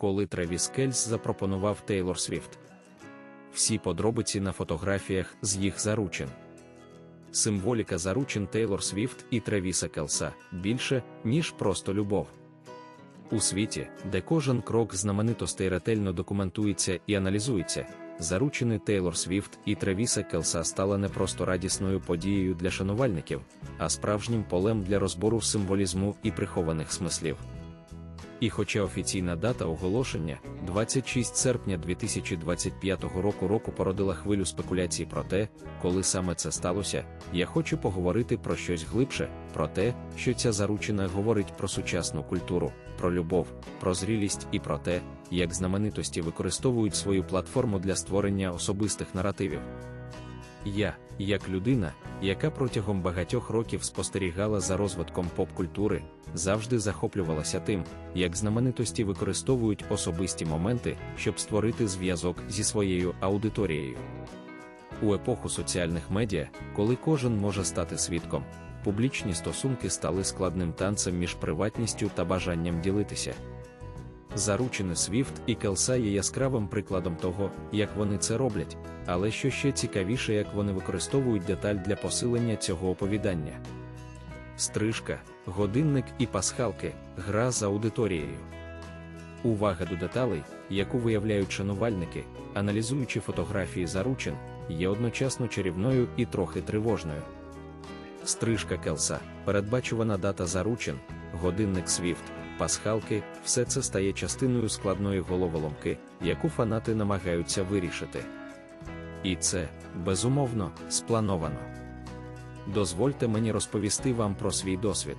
коли Тревіс Кельс запропонував Тейлор Свіфт. Всі подробиці на фотографіях з їх заручин. Символіка заручин Тейлор Свіфт і Тревіса Келса більше, ніж просто любов. У світі, де кожен крок знаменитостей ретельно документується і аналізується, заручини Тейлор Свіфт і Тревіса Келса стала не просто радісною подією для шанувальників, а справжнім полем для розбору символізму і прихованих смислів. І хоча офіційна дата оголошення, 26 серпня 2025 року року породила хвилю спекуляцій про те, коли саме це сталося, я хочу поговорити про щось глибше, про те, що ця заручина говорить про сучасну культуру, про любов, про зрілість і про те, як знаменитості використовують свою платформу для створення особистих наративів. Я, як людина, яка протягом багатьох років спостерігала за розвитком поп-культури, завжди захоплювалася тим, як знаменитості використовують особисті моменти, щоб створити зв'язок зі своєю аудиторією. У епоху соціальних медіа, коли кожен може стати свідком, публічні стосунки стали складним танцем між приватністю та бажанням ділитися. Заручини Свіфт і Келса є яскравим прикладом того, як вони це роблять, але що ще цікавіше, як вони використовують деталь для посилення цього оповідання. Стрижка, годинник і пасхалки гра з аудиторією. Увага до деталей, яку виявляють шанувальники, аналізуючи фотографії заручин, є одночасно чарівною і трохи тривожною. Стрижка Келса, передбачувана дата заручин, годинник Свіфт пасхалки, все це стає частиною складної головоломки, яку фанати намагаються вирішити. І це, безумовно, сплановано. Дозвольте мені розповісти вам про свій досвід.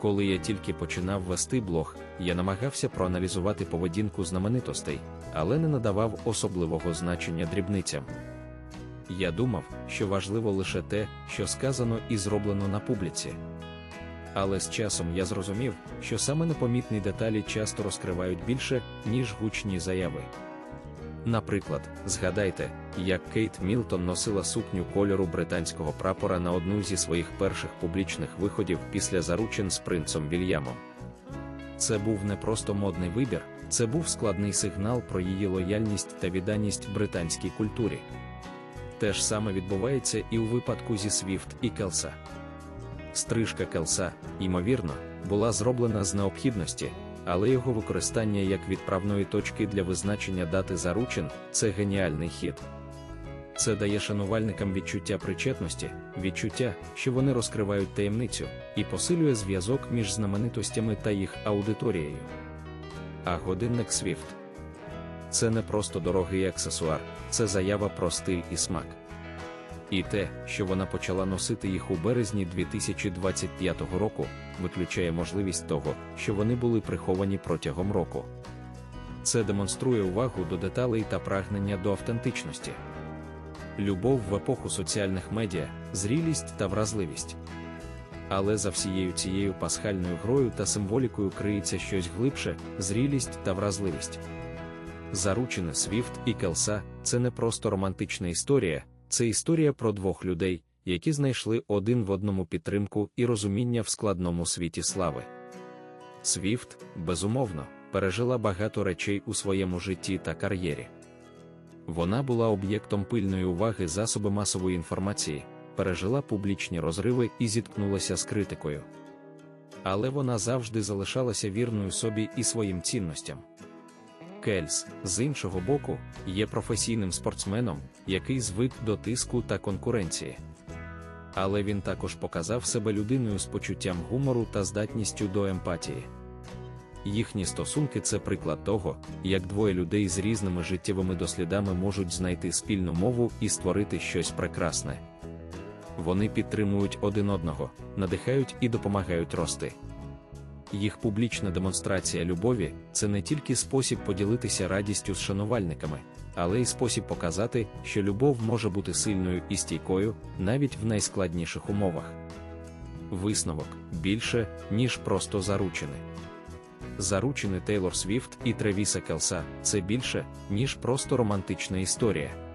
Коли я тільки починав вести блог, я намагався проаналізувати поведінку знаменитостей, але не надавав особливого значення дрібницям. Я думав, що важливо лише те, що сказано і зроблено на публіці. Але з часом я зрозумів, що саме непомітні деталі часто розкривають більше, ніж гучні заяви. Наприклад, згадайте, як Кейт Мілтон носила сукню кольору британського прапора на одну зі своїх перших публічних виходів після заручин з принцем Вільямом. Це був не просто модний вибір, це був складний сигнал про її лояльність та відданість британській культурі. Те ж саме відбувається і у випадку зі Свіфт і Келса. Стрижка келса, ймовірно, була зроблена з необхідності, але його використання як відправної точки для визначення дати заручин це геніальний хід. Це дає шанувальникам відчуття причетності, відчуття, що вони розкривають таємницю, і посилює зв'язок між знаменитостями та їх аудиторією. А годинник Свіфт це не просто дорогий аксесуар, це заява про стиль і смак. І те, що вона почала носити їх у березні 2025 року, виключає можливість того, що вони були приховані протягом року. Це демонструє увагу до деталей та прагнення до автентичності. Любов в епоху соціальних медіа, зрілість та вразливість. Але за всією цією пасхальною грою та символікою криється щось глибше, зрілість та вразливість. Заручини Свіфт і Келса це не просто романтична історія. Це історія про двох людей, які знайшли один в одному підтримку і розуміння в складному світі слави. Свіфт, безумовно, пережила багато речей у своєму житті та кар'єрі. Вона була об'єктом пильної уваги засоби масової інформації, пережила публічні розриви і зіткнулася з критикою. Але вона завжди залишалася вірною собі і своїм цінностям. Кельс, з іншого боку, є професійним спортсменом, який звик до тиску та конкуренції. Але він також показав себе людиною з почуттям гумору та здатністю до емпатії. Їхні стосунки це приклад того, як двоє людей з різними життєвими дослідами можуть знайти спільну мову і створити щось прекрасне. Вони підтримують один одного, надихають і допомагають рости. Їх публічна демонстрація любові це не тільки спосіб поділитися радістю з шанувальниками, але й спосіб показати, що любов може бути сильною і стійкою навіть в найскладніших умовах. Висновок більше, ніж просто заручини. Заручини Тейлор Свіфт і Тревіса Келса це більше, ніж просто романтична історія.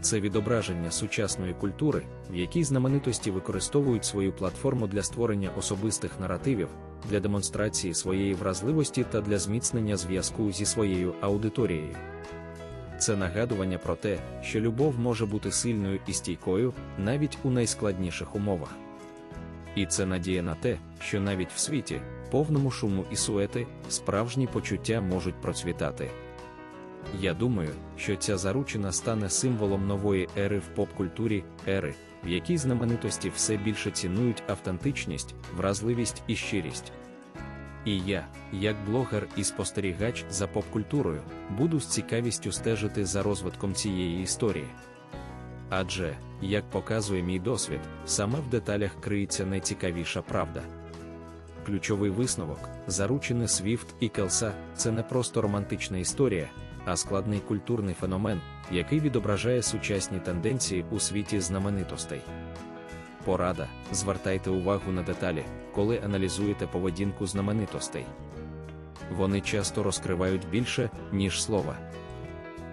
Це відображення сучасної культури, в якій знаменитості використовують свою платформу для створення особистих наративів, для демонстрації своєї вразливості та для зміцнення зв'язку зі своєю аудиторією. Це нагадування про те, що любов може бути сильною і стійкою навіть у найскладніших умовах. І це надія на те, що навіть в світі, повному шуму і суети, справжні почуття можуть процвітати. Я думаю, що ця заручина стане символом нової ери в поп-культурі, ери, в якій знаменитості все більше цінують автентичність, вразливість і щирість. І я, як блогер і спостерігач за поп-культурою, буду з цікавістю стежити за розвитком цієї історії. Адже, як показує мій досвід, саме в деталях криється найцікавіша правда. Ключовий висновок, заручене Свіфт і Келса це не просто романтична історія, а складний культурний феномен, який відображає сучасні тенденції у світі знаменитостей. Порада: звертайте увагу на деталі, коли аналізуєте поведінку знаменитостей. Вони часто розкривають більше, ніж слова.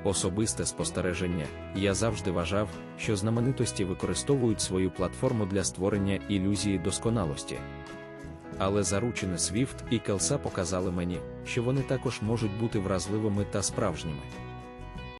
Особисте спостереження, я завжди вважав, що знаменитості використовують свою платформу для створення ілюзії досконалості. Але заручені Свіфт і Келса показали мені, що вони також можуть бути вразливими та справжніми.